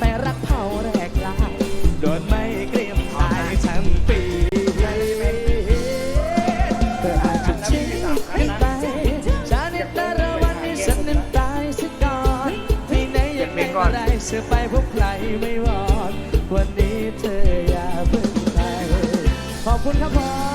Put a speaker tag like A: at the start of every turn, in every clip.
A: แต่รักเขาแรกลาโดนไม่เกรียมตายทั้งปีเธออาจจะทิ้งกันไปฉันในแต่ละวันนี้ฉันนั้นตายซะก่อนที่ไหนยังไงก็ได้เสือไปพบใครไม่วอนวันนี้เธออย่าเพิ่งไปขอบคุณครับผม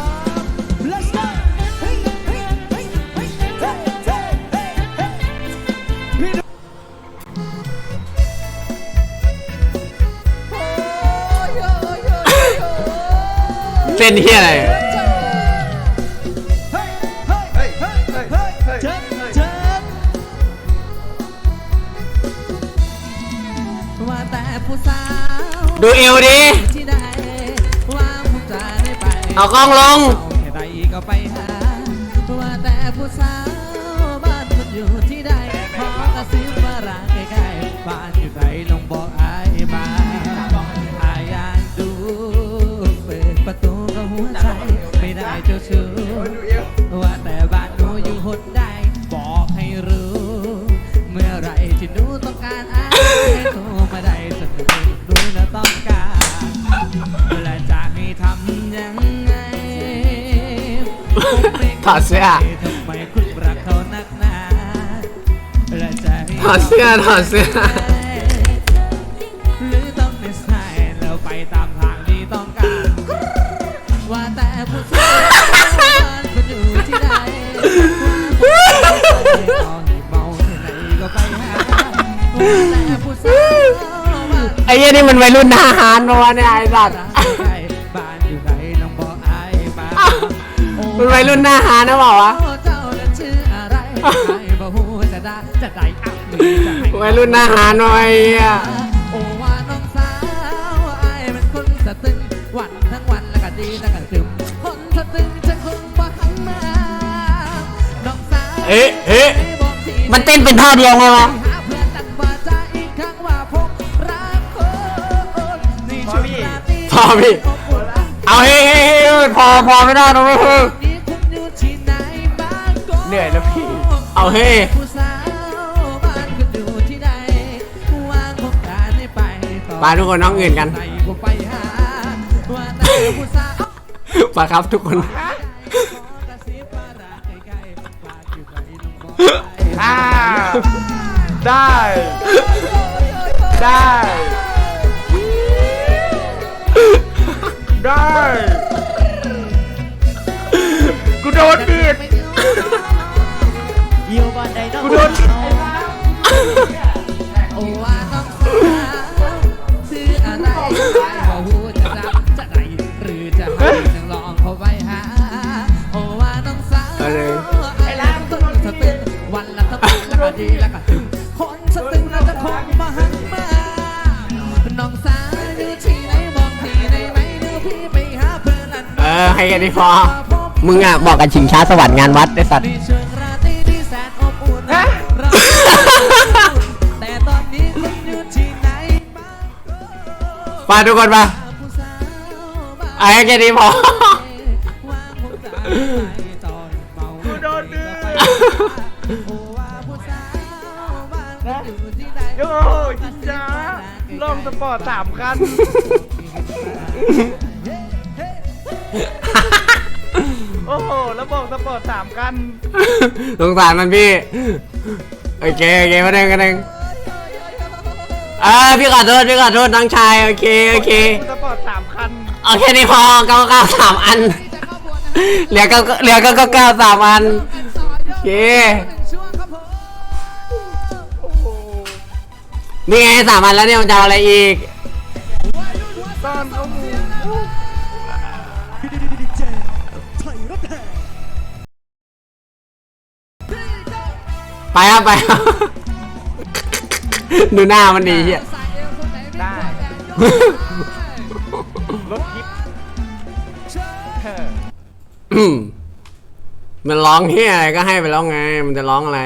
A: ้
B: นเฮียอะไร
A: ว่าแต่ผู้สาว
B: ดูเอวดิ
A: ที่ใดว่าผู้จะได้ไป
B: เอากล้องลง
A: อาแค่ใดก็ไปหาว่าแต่ผู้สาวบ้านมันอยู่ที่ใดขอกระซิบมารักใกล้ๆบ้านอยู่ไหนล ได้เจ้าชู้ว่าแต่บ้านหนูอยู่หนใดบอกให้รู้ เมื่อไหรที่หนูต้องการอายให้โทรมาได้เสนอหนูน่ะต้องการและจะให้ทำยังไงผมไม่
B: ถอดเสื้อ
A: ทำไมคุณรักเขานักหนาและจะให้
B: ถอดเสื้อถอดเสื้อ
A: เหี้ย
B: นี่มันวัยรุ่นทหารปะวะเนี่ยไอ้สัตว์
A: บ้านอยู่ไหนน้องบอกไอ้มา
B: มันวัยรุ่นทหารนะเปล่าวะ
A: เจ้านั้นชื่ออะไรไม่บอกหูจะได้จะได้อัพหรือจะให้
B: วัยรุ่นทหารหน่อยเหี้ย
A: โอ้ว่าน้องสาวไอ้เป็นคนสตึงวันทั้งวันแล้วก็ดีแล้วก็ดื่มคนสตึงจะคงบ่หันมาน้องสาว
B: เอ๊ะเอ๊ะ
A: บอกที
B: มันเต้นเป็นท่าเดียวไงวะ
A: พอพี่
B: เอาเฮ้ยเฮ้ยเฮ้พอพอไม่ได้นะเว้ยเหนื่อยแล้วพี่ เอาเฮ้ย
A: ไป
B: ทุกคนน้องเงินกัน
A: ไป
B: ครับทุกคน
A: ได้
C: ได้
A: เขาไปหาโอ้ว่าน้องสาว
B: เอาเลย
A: ไอ้ล้างต้นสตึงวันละตั้งแล้วก็ดีแล้วก็ถึงคนสตึงน่าจะคงมาหันมาน้องสาวอยู่ที่ไหนบอกที่ไหนไหมเดี๋ยวพี่ไปหาเพื่อนนั้น
B: เออให้แค่นี้พอ มึงอะบอกกันชิงช้าสวรรค์งานวัดไอ้สัตว์
A: ในช่วงราตรีที่แสนอบอุ่นเราแต่ตอนนี้คุณอยู่ที่ไหนบ้าง
B: ไปทุกคนไป
A: ผู้สาวบ้าง
B: เอาให้แค่นี้พอ
C: กูโดนบีด
A: โอ้ว่าผู้สาวบ้านคุณอยู่ที่ไหน
C: โอ้จินจ้าลองสปอร์ตสามคันโอ้โหแล้วบอกสปอร์ตสามคัน
B: สงสารมันพี่ โอเค โอเคมาเด้งกันเด้งเออพี่ขอโทษพี่ขอโทษน้องชาย โอเค โอเค
C: สปอร์ตสามคัน
B: เอาแค่นี้พอเก้าเก้าสามอัน เหลือเก้าเหลือเก้าเก้าเก้าสามอัน โอเค
A: ช่วงครับผม
C: โอ้โห
B: นี่ไงสามอันแล้วเนี่ยมันจะเอาอะไรอีก
C: ตอนเอาหมู
B: ไปครับไปครับดูหน้ามันดีเฮีย
A: ใส่เอวคนไหนไม่
C: ได้
A: กลัวแต่ยก
C: รถทิปเออ
B: อื มันร้องเฮียอะไรก็ให้ไปร้องไง มันจะร้องอะไร